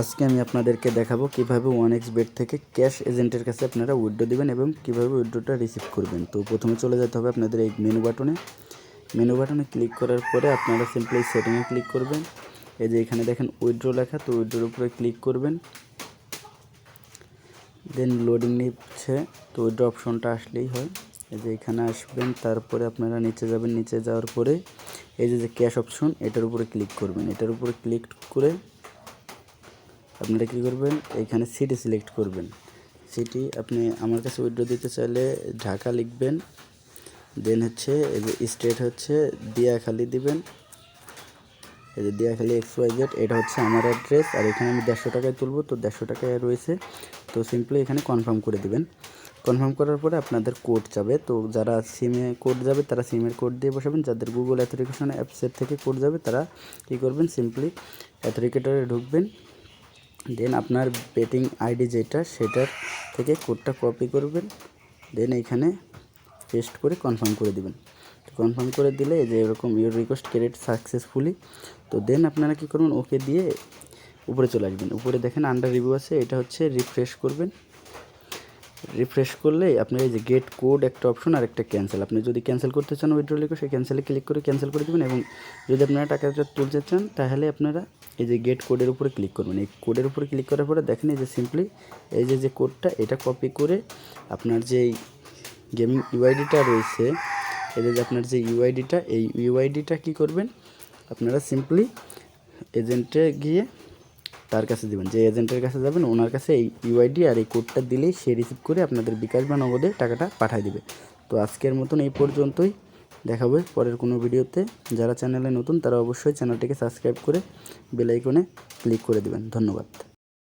আজকে আমি আপনাদেরকে দেখাবো কীভাবে ওয়ান এক্স বেড থেকে ক্যাশ এজেন্টের কাছে আপনারা উইড্রো দিবেন এবং কীভাবে উইড্রোটা রিসিভ করবেন। তো প্রথমে চলে যেতে হবে আপনাদের এই মেনু বাটনে মেনু বাটনে ক্লিক করার পরে আপনারা সিম্পলি সেটিংয়ে ক্লিক করবেন। এই যে এখানে দেখেন উইড্রো লেখা, তো উইড্রোর উপরে ক্লিক করবেন। দেন লোডিং নিচ্ছে, তো উইড্রো অপশনটা আসলেই হয়। এই যে এখানে আসবেন, তারপরে আপনারা নিচে যাবেন, নিচে যাওয়ার পরে এই যে যে ক্যাশ অপশন এটার উপরে ক্লিক করবেন। এটার উপরে ক্লিক করে আপনারা কী করবেন? এইখানে সিটি সিলেক্ট করবেন। সিটি আপনি আমার কাছে উইড্রো দিতে চাইলে ঢাকা লিখবেন। দেন হচ্ছে এই যে স্টেট হচ্ছে দিয়াখালি দিবেন। এই যে দিয়াখালি এক্স ওয়াই জেড এটা হচ্ছে আমার অ্যাড্রেস আর এখানে আমি দেড়শো টাকায় তুলবো, তো দেড়শো টাকায় রয়েছে। তো সিম্পলি এখানে কনফার্ম করে দিবেন। কনফার্ম করার পরে আপনাদের কোড যাবে। তো যারা সিমে কোড যাবে, তারা সিমের কোড দিয়ে বসাবেন। যাদের গুগল অ্যাথরিকেশন অ্যাপসের থেকে কোড যাবে, তারা কী করবেন? সিম্পলি অ্যাথরিকেটারে ঢুকবেন। দেন আপনার বেটিং আইডি যেটা, সেটার থেকে কোডটা কপি করবেন। দেন এইখানে পেস্ট করে কনফার্ম করে দিবেন। কনফার্ম করে দিলে যে এরকম ইউর রিকোয়েস্ট ক্রেডিট সাকসেসফুলি তো দেন আপনারা কী করবেন? ওকে দিয়ে উপরে চলে আসবেন। উপরে দেখেন আন্ডার রিভিউ আছে, এটা হচ্ছে রিফ্রেশ করবেন। রিফ্রেশ করলে আপনার এই যে গেট কোড একটা অপশন আর একটা ক্যান্সেল আপনি যদি ক্যান্সেল করতে চান উইড্রো লিখে, সেই ক্যান্সেলে ক্লিক করে ক্যান্সেল করে দেবেন এবং যদি আপনারা টাকাটা তুলতে চান, তাহলে আপনারা এই যে গেট কোডের উপরে ক্লিক করবেন। এই কোডের উপরে ক্লিক করার পরে দেখেন এই যে সিম্পলি এই যে যে কোডটা এটা কপি করে আপনার যে গেমিং ইউআইডিটা রয়েছে, এই যে আপনার যে ইউআইডিটা এই ইউআইডিটা কী করবেন? আপনারা সিম্পলি এজেন্টে গিয়ে তার কাছে দেবেন। যে এজেন্টের কাছে যাবেন, ওনার কাছে এই ইউআইডি আর এই কোডটা দিলেই সে রিসিভ করে আপনাদের বিকাশ বা নগদে টাকাটা পাঠিয়ে দিবে। তো আজকের মতন এই পর্যন্তই। দেখাবে পরের কোনো ভিডিওতে। যারা চ্যানেলে নতুন, তারা অবশ্যই চ্যানেলটিকে সাবস্ক্রাইব করে বেলাইকনে ক্লিক করে দেবেন। ধন্যবাদ।